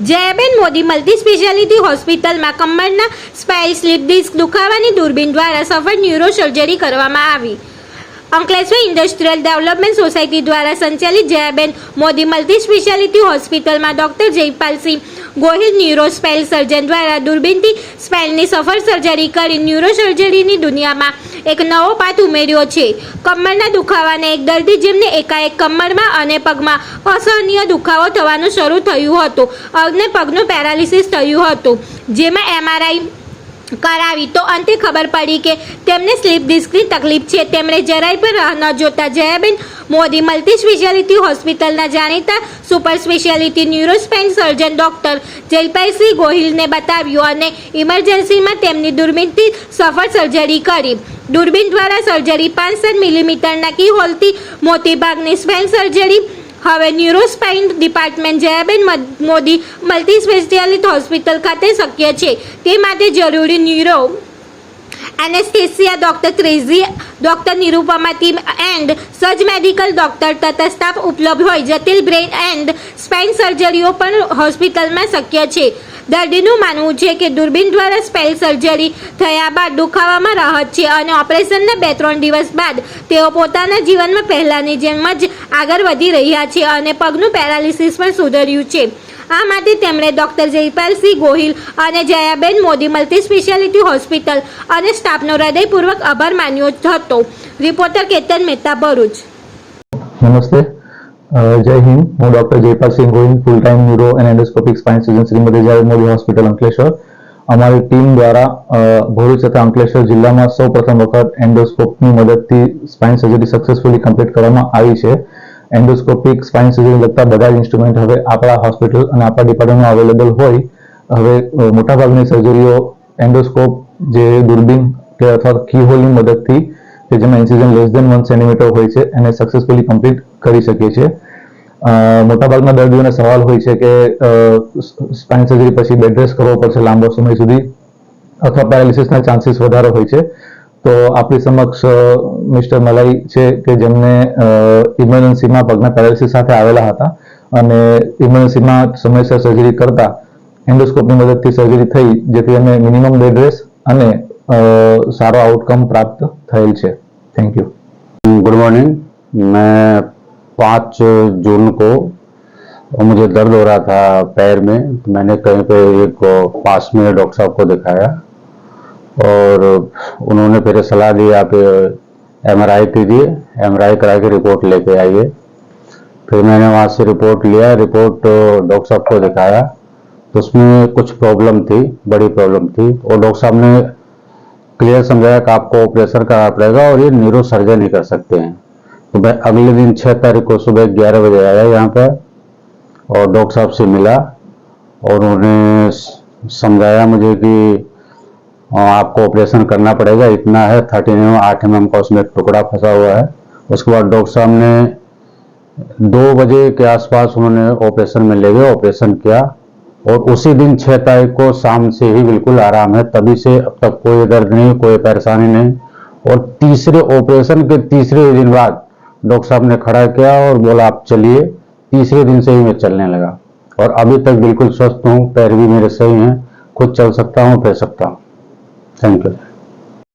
Jayaben Modi multi speciality હોસ્પિટલમાં કમરના સ્પાઇલ slip disk દુખાવાની દૂરબીન દ્વારા સફળ ન્યુરો સર્જરી કરવામાં આવી. અંકલેશ્વર ઇન્ડસ્ટ્રીયલ ડેવલપમેન્ટ સોસાયટી દ્વારા સંચાલિત જયાબેન મોદી મલ્ટી સ્પેશિયાલિટી હોસ્પિટલમાં doctor Jaypalsinh Gohil neuro spine surgeon દ્વારા દૂરબીનથી સ્પેલની સફળ સર્જરી કરી ન્યુરો સર્જરીની દુનિયામાં એક નવો પાથ ઉમેર્યો છે. કમરના દુખાવાને એક દર્દી જેમને એકાએક કમરમાં અને પગમાં અસહનીય દુખાવો થવાનું શરૂ થયું હતું. અને પગનું પેરાલિસિસ થયું હતું. જેમાં એમઆરઆઈ કરાવી તો અંતે ખબર પડી કે તેમને સ્લીપ ડિસ્કની તકલીફ છે. તેમણે જરાય પણ રાહ ન જોતા જયાબેન મોદી મલ્ટી સ્પેશિયાલિટી હોસ્પિટલના જાણીતા super speciality neuro spine surgeon doctor Jaypalsinh ગોહિલને બતાવ્યું અને ઇમરજન્સીમાં તેમની દુર્બીનથી સફળ સર્જરી કરી. દૂરબીન દ્વારા સર્જરી પાંસઠ મિલીમીટરના કી હોલથી મોતીભાગની સ્પેન સર્જરી. હવે neuro spine department Jayaben Modi multi speciality hospital ખાતે શક્ય છે. તે માટે જરૂરી ન્યુરો એનેસ્થેસિયા ડોક્ટર ત્રેઝી ડોક્ટર ટીમ એન્ડ સજ મેડિકલ ડોક્ટર તથા સ્ટાફ ઉપલબ્ધ હોય, જટિલ બ્રેઇન એન્ડ સ્પાઇન સર્જરીઓ પણ હોસ્પિટલમાં શક્ય છે. દર્દીનું માનવું છે કે દૂરબીન દ્વારા સ્પેલ સર્જરી થયા બાદ દુખાવામાં રાહત છે અને ઓપરેશનના બે ત્રણ દિવસ બાદ તેઓ પોતાના જીવનમાં પહેલાંની જેમ જ આગળ વધી રહ્યા છે અને પગનું પેરાલિસિસ પણ સુધર્યું છે. આ માટે તેમણે ડોક્ટર જયપાલસિંહ ગોહિલ અને Jayaben Modi multi speciality hospital અને સ્ટાફનો હૃદયપૂર્વક આભાર માન્યો હતો. રિપોર્ટર કેતન મહેતા, ભરૂચ. નમસ્તે. જય હિન્દ. હું doctor Jaypal Sinh Gohil full time neuro and endoscopic spine surgeon Shrimati Jayaben Modi hospital Ankleshwar. અમારી ટીમ દ્વારા ભરૂચ તથા અંકલેશ્વર જિલ્લામાં સૌ પ્રથમ વખત એન્ડોસ્કોપની મદદથી સ્પાઇન સર્જરી સક્સેસફુલી કમ્પ્લીટ કરવામાં આવી છે. એન્ડોસ્કોપિક સ્પાઇન સર્જરી લગતા બધા જ ઇન્સ્ટ્રુમેન્ટ હવે આપણા હોસ્પિટલ અને આપણા ડિપાર્ટમેન્ટમાં અવેલેબલ હોય. હવે મોટાભાગની સર્જરીઓ એન્ડોસ્કોપ જે દૂરબીન કે અથવા કીહોલની મદદથી કે જેમાં incision less than one centimetre હોય છે, એને સક્સેસફુલી કમ્પ્લીટ કરી શકીએ છીએ. મોટાભાગના દર્દીઓને સવાલ હોય છે કે સ્પાઇન સર્જરી પછી બેડ રેસ્ટ કરવો પડશે લાંબો સમય સુધી અથવા પેરાલિસિસના ચાન્સીસ વધારે હોય છે. તો આપણી સમક્ષ મિસ્ટર મલાઈ છે કે જેમને ઇમરજન્સીમાં પગના પેરાલિસિસ સાથે આવેલા હતા અને ઇમરજન્સીમાં સમયસર સર્જરી કરતા એન્ડોસ્કોપની મદદથી સર્જરી થઈ જેથી એને મિનિમમ બેડ રેસ્ટ અને અ, સારો આઉટકમ પ્રાપ્ત થયેલ છે થેન્ક યુ गुड मॉर्निंग मैं पाँच जून को मुझे दर्द हो रहा था पैर में तो मैंने कहीं पे एक पास में डॉक्टर साहब को दिखाया और उन्होंने फिर सलाह दी, आप एम आर आई कीजिए एम आर आई करा के रिपोर्ट लेके आइए। फिर मैंने वहाँ से रिपोर्ट लिया रिपोर्ट डॉक्टर साहब को दिखाया। तो उसमें कुछ प्रॉब्लम थी, बड़ी प्रॉब्लम थी। और डॉक्टर साहब ने क्लियर समझाया कि आपको ऑपरेशन कराना पड़ेगा और ये न्यूरो सर्जन ही कर सकते हैं। तो मैं अगले दिन छः तारीख को सुबह ग्यारह बजे आया यहाँ पर और डॉक्टर साहब से मिला और उन्होंने समझाया मुझे कि आपको ऑपरेशन करना पड़ेगा। इतना है थर्टीन एम आठ एम का उसमें टुकड़ा फंसा हुआ है। उसके बाद डॉक्टर साहब ने दो बजे के आसपास उन्होंने ऑपरेशन में ले गए ऑपरेशन किया। और उसी दिन छह तारीख को शाम से ही बिल्कुल आराम है। तभी से अब तक कोई दर्द नहीं, कोई परेशानी नहीं। और तीसरे ऑपरेशन के तीसरे दिन बाद डॉक्टर साहब ने खड़ा किया और बोला, आप चलिए। तीसरे दिन से ही मैं चलने लगा। और अभी तक बिल्कुल स्वस्थ हूँ, पैर भी मेरे सही हैं। खुद चल सकता हूँ, फिर सकता हूँ। Thank you